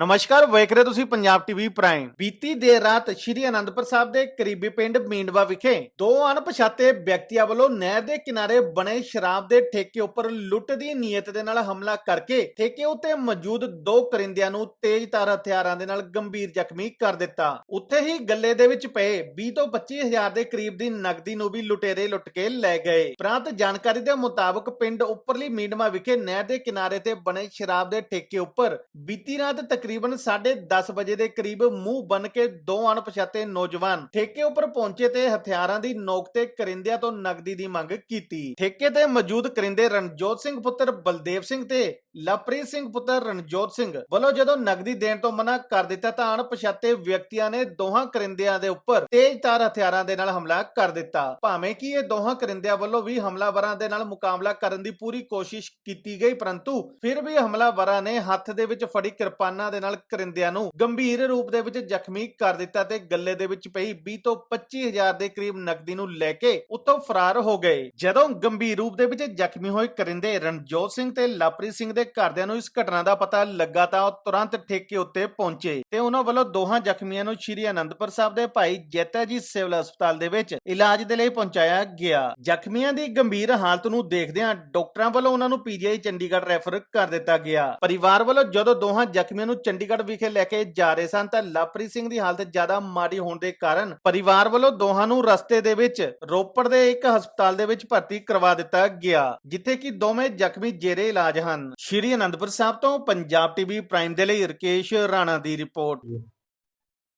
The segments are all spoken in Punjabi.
ਨਮਸਕਾਰ, ਵੇਖ ਰਹੇ ਤੁਸੀਂ ਪੰਜਾਬ ਟੀਵੀ ਪ੍ਰਾਈਮ। ਬੀਤੀ ਦੇਰ ਰਾਤ ਸ਼੍ਰੀ ਅਨੰਦਪੁਰ ਸਾਹਿਬ ਦੇ ਕਰੀਬੀ ਪਿੰਡ ਮੀਂਡਵਾ ਵਿਖੇ ਦੋ ਅਣਪਛਾਤੇ ਵਿਅਕਤੀਆਂ ਵੱਲੋਂ ਨਹਿਰ ਦੇ ਕਿਨਾਰੇ ਬਣੇ ਸ਼ਰਾਬ ਦੇ ਠੇਕੇ ਉੱਪਰ ਲੁੱਟ ਦੀ ਨੀਅਤ ਦੇ ਨਾਲ ਹਮਲਾ ਕਰਕੇ ਠੇਕੇ ਉੱਤੇ ਮੌਜੂਦ ਦੋ ਕਰਿੰਦਿਆਂ ਨੂੰ ਤੇਜ਼ਧਾਰ ਹਥਿਆਰਾਂ ਦੇ ਨਾਲ ਗੰਭੀਰ ਜ਼ਖਮੀ ਕਰ ਦਿੱਤਾ। ਉੱਥੇ ਹੀ ਗੱਲੇ ਦੇ ਵਿੱਚ ਪਏ 20 ਤੋਂ 25 ਹਜ਼ਾਰ ਦੇ ਕਰੀਬ ਦੀ ਨਕਦੀ ਨੂੰ ਵੀ ਲੁਟੇਰੇ ਲੁੱਟ ਕੇ ਲੈ ਗਏ। ਪ੍ਰਾਂਤ ਜਾਣਕਾਰੀ ਦੇ ਮੁਤਾਬਕ ਪਿੰਡ ਉੱਪਰਲੀ ਮੀਂਡਵਾ ਵਿਖੇ ਨਹਿਰ ਦੇ ਕਿਨਾਰੇ ਤੇ ਬਣੇ ਸ਼ਰਾਬ ਦੇ ਠੇਕੇ ਉੱਪਰ ਬੀਤੀ ਰਾਤ ਤਕਰੀਬਨ 10:30 ਵਜੇ ਦੇ ਕਰੀਬ ਮੂੰਹ ਬਨ ਕੇ ਦੋ ਅਣਪਛਾਤੇ ਨੌਜਵਾਨ ਠੇਕੇ ਉੱਪਰ ਪਹੁੰਚੇ ਤੇ ਹਥਿਆਰਾਂ ਦੀ ਨੋਕ ਤੇ ਕਰਿੰਦਿਆਂ ਤੋਂ ਨਕਦੀ ਦੀ ਮੰਗ ਕੀਤੀ। ਠੇਕੇ ਤੇ ਮੌਜੂਦ ਕਰਿੰਦੇ ਰਣਜੋਤ ਸਿੰਘ ਪੁੱਤਰ ਬਲਦੇਵ ਸਿੰਘ ਤੇ ਲਵਪ੍ਰੀਤ ਸਿੰਘ ਪੁੱਤਰ ਰਣਜੋਤ ਸਿੰਘ ਵੱਲੋਂ ਜਦੋਂ ਨਕਦੀ ਦੇਣ ਤੋਂ ਮਨਾ ਕਰ ਦਿੱਤਾ ਤਾਂ ਅਣਪਛਾਤੇ ਵਿਅਕਤੀਆਂ ਨੇ ਦੋਹਾਂ ਕਰਿੰਦਿਆਂ ਦੇ ਉੱਪਰ ਤੇਜ਼ਧਾਰ ਹਥਿਆਰਾਂ ਦੇ ਨਾਲ ਹਮਲਾ ਕਰ ਦਿੱਤਾ। ਭਾਵੇਂ ਕਿ ਇਹ ਦੋਹਾਂ ਕਰਿੰਦਿਆਂ ਵੱਲੋਂ ਵੀ ਹਮਲਾਵਰਾਂ ਦੇ ਨਾਲ ਮੁਕਾਬਲਾ ਕਰਨ ਦੀ ਪੂਰੀ ਕੋਸ਼ਿਸ਼ ਕੀਤੀ ਗਈ, ਪਰੰਤੂ ਫਿਰ ਵੀ ਹਮਲਾਵਰਾਂ ਨੇ ਹੱਥ ਦੇ ਵਿੱਚ ਫੜੀ ਕਿਰਪਾਨਾਂ ਦੇ ਨਾਲ ਕਰਿੰਦਿਆਂ ਨੂੰ ਗੰਭੀਰ ਰੂਪ ਦੇ ਵਿੱਚ ਜ਼ਖਮੀ ਕਰ ਦਿੱਤਾ ਤੇ ਗੱਲੇ ਦੇ ਵਿੱਚ ਪਈ 20 ਤੋਂ 25 ਹਜ਼ਾਰ ਦੇ ਕਰੀਬ ਨਕਦੀ ਨੂੰ ਲੈ ਕੇ ਉੱਥੋਂ ਫਰਾਰ ਹੋ ਗਏ। ਜਦੋਂ ਗੰਭੀਰ ਰੂਪ ਦੇ ਵਿੱਚ ਜ਼ਖਮੀ ਹੋਏ ਕਰਿੰਦੇ ਰਣਜੋਤ ਸਿੰਘ ਤੇ ਲਵਪ੍ਰੀਤ ਸਿੰਘ ਦੇ ਘਰਦਿਆਂ ਨੂੰ ਇਸ ਘਟਨਾ ਦਾ ਪਤਾ ਲੱਗਾ ਤਾਂ ਉਹ ਤੁਰੰਤ ਠੇਕੇ ਉੱਤੇ ਪਹੁੰਚੇ ਤੇ ਉਹਨਾਂ ਵੱਲੋਂ ਦੋਹਾਂ ਜ਼ਖਮੀਆਂ ਨੂੰ ਸ਼੍ਰੀ ਅਨੰਦਪੁਰ ਸਾਹਿਬ ਦੇ ਭਾਈ ਜੈਤਾ ਜੀ ਸਿਵਲ ਹਸਪਤਾਲ ਦੇ ਵਿੱਚ ਇਲਾਜ ਦੇ ਲਈ ਪਹੁੰਚਾਇਆ ਗਿਆ। ਜ਼ਖਮੀਆਂ ਦੀ ਗੰਭੀਰ ਹਾਲਤ ਨੂੰ ਦੇਖਦਿਆਂ ਡਾਕਟਰਾਂ ਵੱਲੋਂ ਉਹਨਾਂ ਨੂੰ ਪੀਜੀਆਈ ਚੰਡੀਗੜ੍ਹ ਰੈਫਰ ਕਰ ਦਿੱਤਾ ਗਿਆ। ਪਰਿਵਾਰ ਵੱਲੋਂ ਜਦੋਂ ਦੋਹਾਂ ਜ਼ਖਮੀਆਂ ਨੂੰ ਚੰਡੀਗੜ੍ਹ ਵਿਖੇ ਲੈ ਕੇ ਜਾ ਰਹੇ ਸਨ ਤਾਂ ਲਵਪ੍ਰੀਤ ਸਿੰਘ ਦੀ ਹਾਲਤ ਜ਼ਿਆਦਾ ਮਾੜੀ ਹੋਣ ਦੇ ਕਾਰਨ ਪਰਿਵਾਰ ਵੱਲੋਂ ਦੋਹਾਂ ਨੂੰ ਰਸਤੇ ਦੇ ਵਿੱਚ ਰੋਪੜ ਦੇ ਇੱਕ ਹਸਪਤਾਲ ਦੇ ਵਿੱਚ ਭਰਤੀ ਕਰਵਾ ਦਿੱਤਾ ਗਿਆ, ਜਿੱਥੇ ਕਿ ਦੋਵੇਂ ਜ਼ਖਮੀ ਜੇਰੇ ਇਲਾਜ ਹਨ। ਸ਼੍ਰੀ ਅਨੰਦਪੁਰ ਸਾਹਿਬ ਤੋਂ ਪੰਜਾਬ ਟੀਵੀ ਪ੍ਰਾਈਮ ਦੇ ਲਈ ਰਕੇਸ਼ ਰਾਣਾ ਦੀ ਰਿਪੋਰਟ।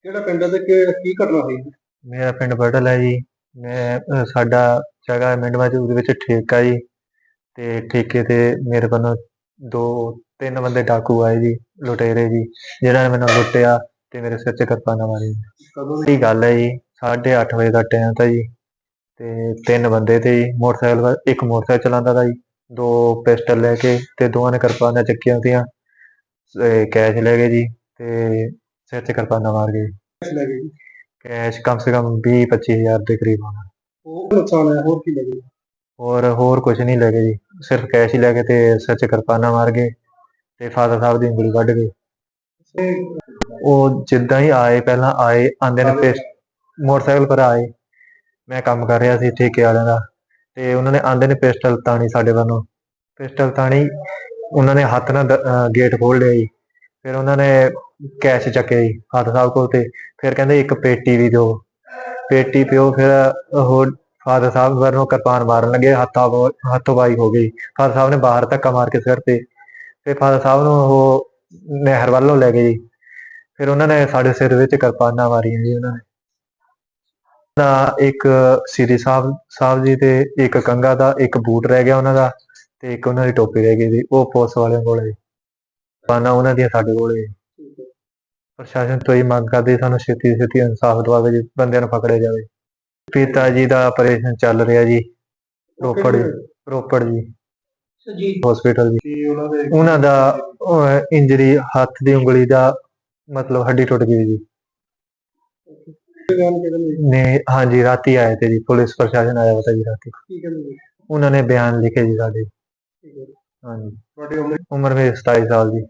ਕਿਹੜਾ ਪਿੰਡ ਹੈ ਤੇ ਕਿ- ਕੀ ਘਟਨਾ ਹੋਈ ਮੇਰਾ ਪਿੰਡ ਬੜਲ ਹੈ ਜੀ। ਮੈਂ ਅ, ਸਾਡਾ ਜਗ੍ਹਾ ਮਿੰਡਵਾ ਚ ਉਹਦੇ ਵਿੱਚ ਠੇਕਾ ਜੀ। ਤੇ ਠੇਕੇ ਤੇ ਮੇਰੇ ਕੋਲੋਂ ਦੋ ਤਿੰਨ ਬੰਦੇ ਡਾਕੂ ਆਏ ਜੀ ਲੁਟੇਰੇ ਜੀ ਜਿਹਨਾਂ ਨੇ ਮੈਨੂੰ ਲੁੱਟਿਆ ਤੇ ਮੇਰੇ ਸਿਰ 'ਚ ਕਿਰਪਾਨਾਂ ਮਾਰੀ ਕਦੋਂ ਦੀ ਗੱਲ ਹੈ ਜੀ 8:30 ਵਜੇ ਦਾ ਟਾਈਮ ਤਾਂ ਜੀ। ਤੇ ਤਿੰਨ ਬੰਦੇ ਤੇ ਜੀ ਮੋਟਰਸਾਈਕਲ ਵਾ- ਇੱਕ ਮੋਟਰਸਾਈਕਲ ਚਲਾਉਂਦਾ ਤਾ ਜੀ। ਦੋ ਪਿਸਟਲ ਲੈ ਕੇ ਤੇ ਦੋਵਾਂ ਨੇ ਕਿਰਪਾਨਾਂ ਚੱਕੀਆਂ ਸੀਆਂ ਤੇ ਕੈਸ਼ ਲੈ ਗਏ ਜੀ ਤੇ ਸਿਰ 'ਚ ਕਿਰਪਾਨਾਂ ਮਾਰ ਗਏ। ਲੈ ਗਏ ਕੈਸ਼ ਕਮ ਸੇ ਕਮ 20 25000 ਦੇ ਕਰੀਬ ਹੋਣਾ। ਉਹ ਨੁਕਸਾਨ ਹੈ ਹੋਰ ਕੀ ਲੱਗੇ ਹੋਰ ਹੋਰ ਕੁਝ ਨਹੀਂ ਲੈ ਗਏ ਜੀ। ਸਿਰਫ ਕੈਸ਼ ਹੀ ਲੈ ਕੇ ਤੇ ਸਿਰ 'ਚ ਕਿਰਪਾਨਾਂ ਮਾਰ ਗਏ ਤੇ ਫਾਦਰ ਸਾਹਿਬ ਦੀ ਉਂਗਲੀ ਵੱਢ ਗਏ। ਉਹ ਜਿੱਦਾਂ ਹੀ ਆਏ ਪਹਿਲਾਂ ਆਏ ਆਂਦੇ ਨੇ ਮੋਟਰਸਾਈਕਲ ਪਰ ਆਏ। ਮੈਂ ਕੰਮ ਕਰ ਰਿਹਾ ਸੀ ਠੇਕੇ ਵਾਲਿਆਂ ਦਾ। ਤੇ ਉਹਨਾਂ ਨੇ ਆਂਦੇ ਨੇ ਪਿਸਟਲ ਤਾਣੀ ਸਾਡੇ ਵੱਲੋਂ। ਪਿਸਟਲ ਤਾਣੀ ਉਹਨਾਂ ਨੇ ਹੱਥ ਨਾਲ ਗੇਟ ਖੋਲ ਲਿਆ ਜੀ। ਫਿਰ ਉਹਨਾਂ ਨੇ ਕੈਸ਼ ਚੱਕਿਆ ਜੀ ਫਾਦਰ ਸਾਹਿਬ ਕੋਲ ਤੇ। ਫਿਰ ਕਹਿੰਦੇ ਇੱਕ ਪੇਟੀ ਵੀ ਦਿਓ। ਪੇਟੀ ਪਿਓ ਫਿਰ ਉਹ ਫਾਦਰ ਸਾਹਿਬ ਵੱਲੋਂ ਕਿਰਪਾਨ ਮਾਰਨ ਲੱਗੇ, ਹੱਥਾਂ ਹੱਥੋਂ ਬਾਈ ਹੋ ਗਈ। ਫਾਦਰ ਸਾਹਿਬ ਨੇ ਬਾਹਰ ਧੱਕਾ ਮਾਰ ਕੇ ਸਿਰ ਤੇ ਤੇ ਫਾਦਰ ਸਾਹਿਬ ਨੂੰ ਉਹ ਨਹਿਰ ਵੱਲੋਂ ਲੈ ਗਏ ਜੀ। ਫਿਰ ਉਹਨਾਂ ਨੇ ਸਾਡੇ ਸਿਰ ਵਿੱਚ ਕਿਰਪਾਨਾਂ ਮਾਰੀਆਂ ਜੀ ਉਹਨਾਂ ਨੇ। ਨਾ ਇੱਕ ਸ੍ਰੀ ਸਾਹਿਬ ਸਾਹਿਬ ਜੀ ਤੇ ਇੱਕ ਕੰਗਾ ਦਾ ਇੱਕ ਬੂਟ ਰਹਿ ਗਿਆ ਉਹਨਾਂ ਦਾ ਤੇ ਇੱਕ ਉਹਨਾਂ ਦੀ ਟੋਪੀ ਰਹਿ ਗਈ ਜੀ ਉਹ ਪੁਲਿਸ ਵਾਲਿਆਂ ਕੋਲ। ਪਾਨਾ ਉਹਨਾਂ ਦੀਆਂ ਸਾਡੇ ਕੋਲ। ਪ੍ਰਸ਼ਾਸਨ ਤੋਂ ਇਹ ਮੰਗ ਕਰਦੇ ਸਾਨੂੰ ਛੇਤੀ ਛੇਤੀ ਇਨਸਾਫ ਦਿਵਾਵੇ ਜੀ ਬੰਦਿਆਂ ਨੂੰ ਪਕੜਿਆ ਜਾਵੇ। ਪਿਤਾ ਜੀ ਦਾ ਆਪਰੇਸ਼ਨ ਚੱਲ ਰਿਹਾ ਜੀ ਰੋਪੜ ਰੋਪੜ ਜੀ। ਜੀ ਹਸਪੀਟਲ ਜੀ। ਉਹਨਾਂ ਦੇ ਉਹਨਾਂ ਦਾ ਇੰਜਰੀ ਹੱਥ ਦੀ ਉਂਗਲੀ ਦਾ ਮਤਲਬ ਹੱਡੀ ਟੁੱਟ ਗਈ ਜੀ। ਨੇ ਹਾਂਜੀ ਰਾਤੀ ਆਏ ਤੇ ਜੀ ਪੁਲਿਸ ਪ੍ਰਸ਼ਾਸਨ ਆਇਆ ਪਤਾ ਜੀ ਰਾਤੀ। ਕੀ ਕਹਿੰਦੇ ਉਹਨਾਂ ਨੇ ਬਿਆਨ ਲਿਖੇ ਜੀ ਸਾਡੇ। ਠੀਕ ਹੈ ਹਾਂਜੀ। ਤੁਹਾਡੀ ਉਮਰ? ਉਮਰ ਮੇਰੀ 27 ਸਾਲ ਜੀ